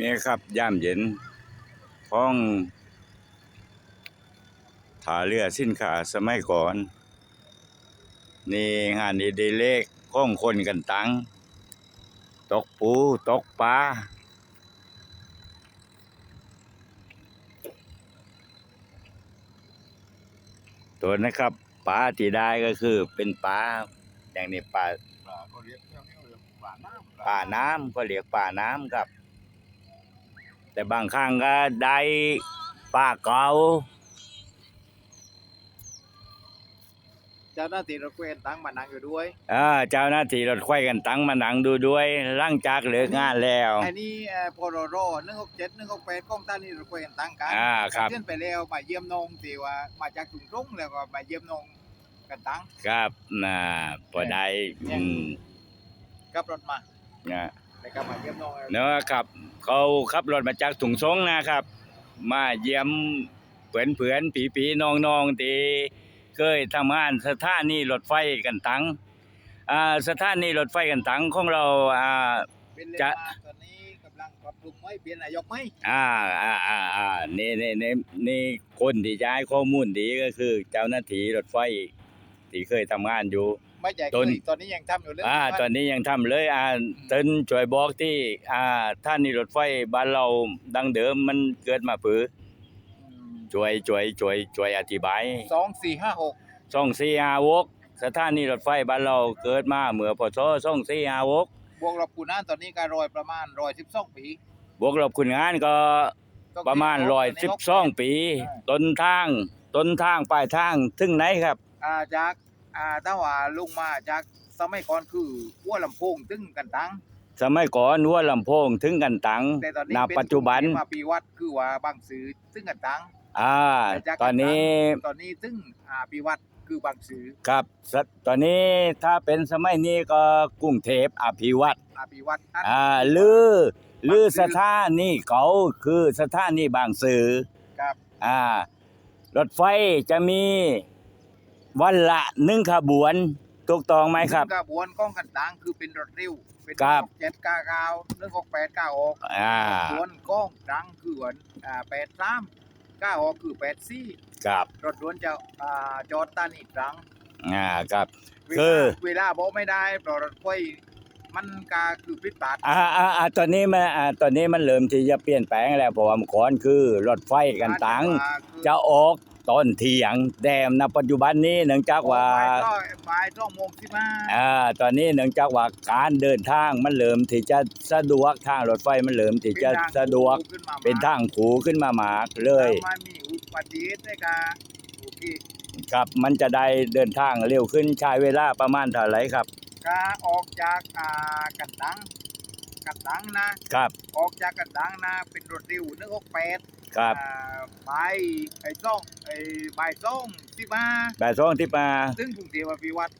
นี่ครับย่ามเย็นพ้องถาเรือสินค้าสมัยก่อน นี่งานอดิเลกข้องคนกันตัง ตกปู ตกปลาตัวนะครับปลาที่ได้ก็คือเป็นปลาอย่างนี้ปลาปลาก็เรียกเรื่องนี้เรียกปลาน้ำป่าน้ำก็เรียกป่าน้ำครับ แต่บางครั้งก็ได้ป่าเก่าเจ้าหน้าที่รถเวนตั้งมานั่งอยู่ด้วยอ่าเจ้าหน้าที่รถไฟกันตั้งมาหนังดูด้วยหลังจากเลิกงานแล้ว อันนี้เอ่อพอรอรอหนึ่งหกเจ็ดหนึ่งหกแปดกล้องต้านนี่รถเวนตั้งกันอ่าครับเลื่อนไปแล้วมาเยี่ยมนองที่ว่ามาจากถุงรุ่งแล้วก็มาเยี่ยมนองกันตั้ง ครับน่ะพอได้อืม กับรถมา นะ แล้วก็มาเยี่ยมนองเนาะครับเขาขับรถมาจากถุงซงนะครับ มาเยี่ยมเพื่อนเพื่อนปีปีๆน้องน้องๆที่เคยทำงานสถานีรถไฟกันตังอ่าสถานีรถไฟกันตังของเราอ่าเป็นเลจะมาตอนนี้กำลังปรับปรุงไว้เปลี่ยนนายกไหมอ่าอ่าอ่าอ่านี่นี่นี่นี่คนที่จะให้ข้อมูลดีก็คือ เจ้าหน้าที่รถไฟที่เคยทำงานอยู่ ไม่ใช่ต้นตอนนี้ยังทำอยู่เลยอ่า ตอนนี้ยังทำเลย อ่าเติ้นช่วยบอกที่ อ่าท่านี่รถไฟบ้านเราดังเดิมมันเกิดมาผือช่วยช่วยช่วยช่วยอธิบายสองสี่ห้าหกซ่องซีอาวกสถานีรถไฟบ้านเราเกิดมาเมื่อพศซ่องซีอาวกบวกลบคูณหารตอนนี้ก็รอยประมาณรอยสิบสองปีบวกลบคุณงานก็ประมาณร้อยสิบสองปี ต้นทาง ต้นทางปลายทางถึงไหนครับ อ่าจาก อ่าถ้าว่าลงมาจากสมัยก่อนคือหัวลำโพงถึงกันตัง สมัยก่อนหัวลำโพงถึงกันตังแต่ตอนนี้ณเป็นปัจจุบันมาปีวัดคือว่าบางสื่อถึงกันตัง อ่าแต่จากตอนนี้ตอนนี้ถึงอ่าปีวัดคือบางสื่อครับสตอนนี้ถ้าเป็นสมัยนี้ก็กรุงเทพอภิวัตรอ่าปีวัดอัน อ่าลือลือบางซื่อสถานีเขาคือสถานีบางสื่อครับ อ่ารถไฟจะมี วันละหนึ่งขบวนถูกต้องไหมครับ กระบวนก้องกันตังคือเป็นรถเร็วเป็นครับ เจ็ดเก้าเก้าหนึ่งหกแปดเก้าหกอ่าขบวนก้องตังคือวันอ่าแปดสามเก้าหกคือแปดสี่ครับรถด่วนจะอ่าจอดตานีตรังอ่าครับ เวคืลาอ เวลาบอกไม่ได้เพราะรถไฟมันกาคือพิษตัดอ่าอ่าอ่าตอนนี้มันอ่าตอนนี้มันเริ่มที่จะเปลี่ยนแปลงแล้วเพราะว่าเมื่อก่อนคือรถไฟกันตัง จะออก ตอนเที่ยงแดมณปัจจุบันนี้เนื่องจากว่าบ่ายต้องโมงสิบห้าอ่าตอนนี้เนื่องจากว่าการเดินทางมันเริ่มที่จะสะดวกทางรถไฟมันเริ่มที่จะสะดวกขึ้นมาเป็นทางผูขึ้นมามากเลยถ้ามันมีอุบัติเหตุด้วยกาโอเคครับมันจะได้เดินทางเร็วขึ้นใช้เวลาประมาณเท่าไหร่ครับกาออกจากอ่ากันตังกันตังนะครับ ออกจากกันตังนะเป็นรถเร็วหนึ่งหกแปด ครับอ่าไปไอ้ซ่องไอ้บ่ายซ่องสิบห้าแบบสองที่มาถึงกรุงเทพอภิวัตร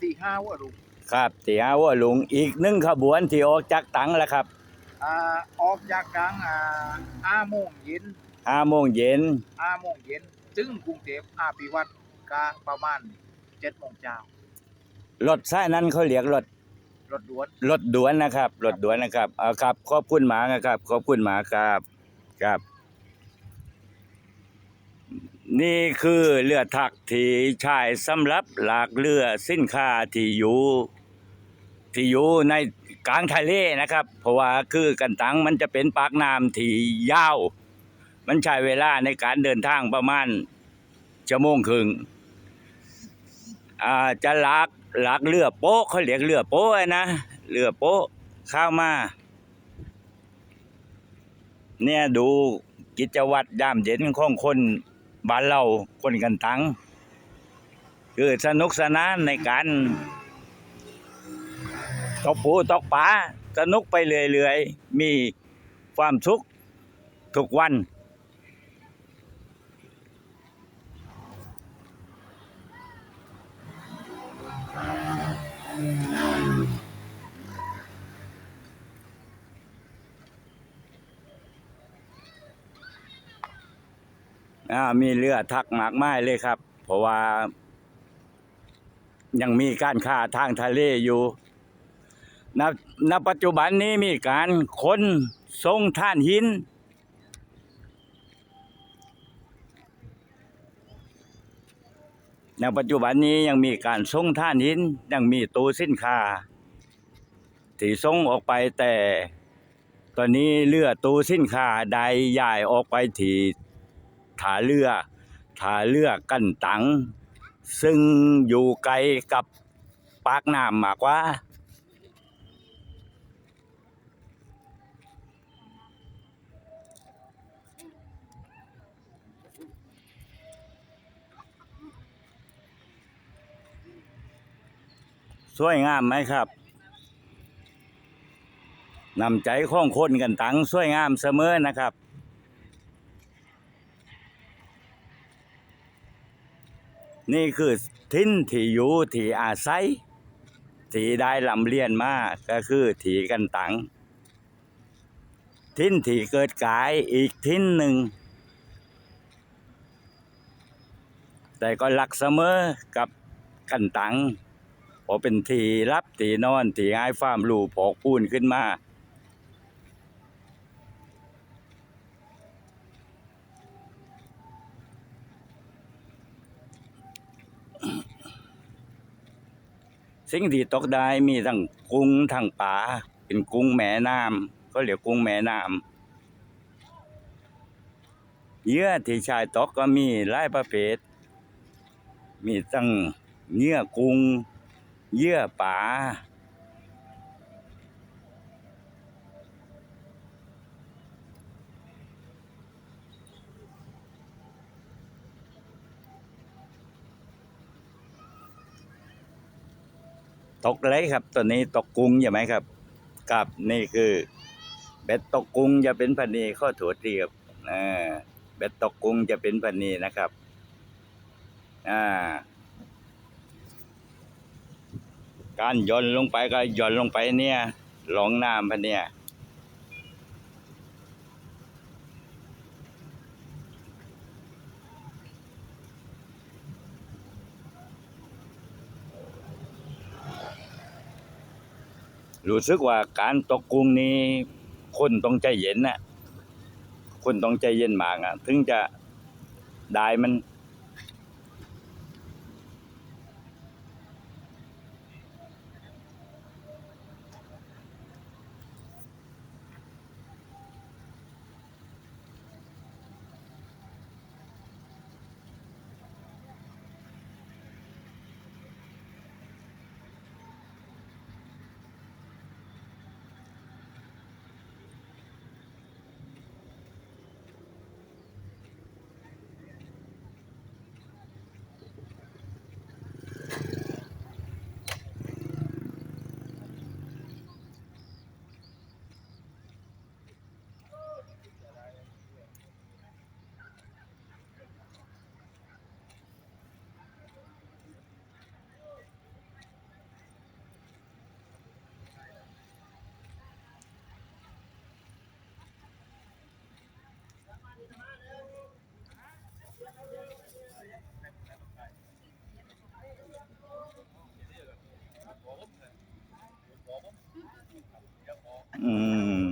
สี่ห้าว่ารุ่งครับที่อาว่าหลวงอีกหนึ่งขบวนที่ออกจากตังแล้วครับอ่าออกจากตังอ่าห้าโมงเย็นห้าโมงเย็นห้าโมงเย็นถึงกรุงเทพอาภิวัตรก็ประมาณเจ็ดโมงเช้ารถสายนั้นเขาเรียกรถรถด่วน รถด่วนนะครับรถด่วนนะครับเอาครับขอบคุณหมาครับขอบคุณหมาครับครับ นี่คือเรือทักที่ใช้สำหรับหลากเรือสินค้าที่อยู่ที่อยู่ในกลางทะเลนะครับ เพราะว่าคือกันตังมันจะเป็นปากน้ำที่ยาว มันใช้เวลาในการเดินทางประมาณชั่วโมงครึ่งอ่าจะลากลากเรือโป๊ะเขาเรียกเรือโป๊ะนะเรือโป๊ะเข้ามา เนี่ยดูกิจวัตรยามเย็นของคน บ้านเราคนกันตังคือสนุกสนานในการตกปูตกปลาสนุกไปเรื่อยๆ มีความสุขทุกวันอ่ามีเรือทักมากมายเลยครับ เพราะว่า ยังมีการค้าทางทะเลอยู่ณณปัจจุบันนี้มีการค้นทรงท่านหินในปัจจุบันนี้ยังมีการส่งท่านหิน ยังมีตู้สินค้าที่ส่งออกไปแต่ ตอนนี้เรือตู้สินค้าใดย้ายออกไปที่ ท่าเรือท่าเรือกันตัง ซึ่งอยู่ไกลกับปากน้ำมากกว่า สวยงามไหมครับนำใจของคนกันตังสวยงามเสมอนะครับ นี่คือทิ้นที่อยู่ที่อาศัยที่ได้ลำเลียนมาก็คือถีกันตัง ทิ้นที่เกิดกายอีกทิ้นหนึ่ง แต่ก็หลักเสมอกับกันตังพอเป็นทีรับทีนอนทีให้ฟ้ามลูผอกปูนขึ้นมา สิ่งที่ตกได้มีทั้งกุ้งทั้งปลาเป็นกุ้งแม่น้ำก็เรียกกุ้งแม่น้ำเหยื่อที่ชายตกก็มีหลายประเภทมีตั้งเนื้อกุ้งเยื่อป่า กอะไรครับตัวนี้ตกกุ้งใช่ไหมครับกับนี่คือเบ็ดตกกุ้งจะเป็นพันนีข้อถั่วเทียบอ่าเบ็ดตกกุ้งจะเป็นพันนีนะครับอ่าการย่อนลงไปก็ย่อนลงไปเนี่ยหลงน้ำพันเนี่ย รู้สึกว่าการตกกุ้งนี้คนต้องใจเย็นนะคนต้องใจเย็นมากอะถึงจะได้มัน อืม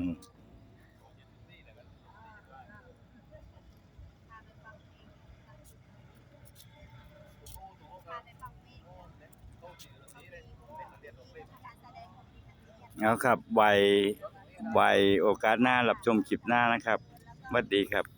เอาครับไว้ไวโอกาสหน้ารับชมคลิปหน้านะครับสวัสดีครับ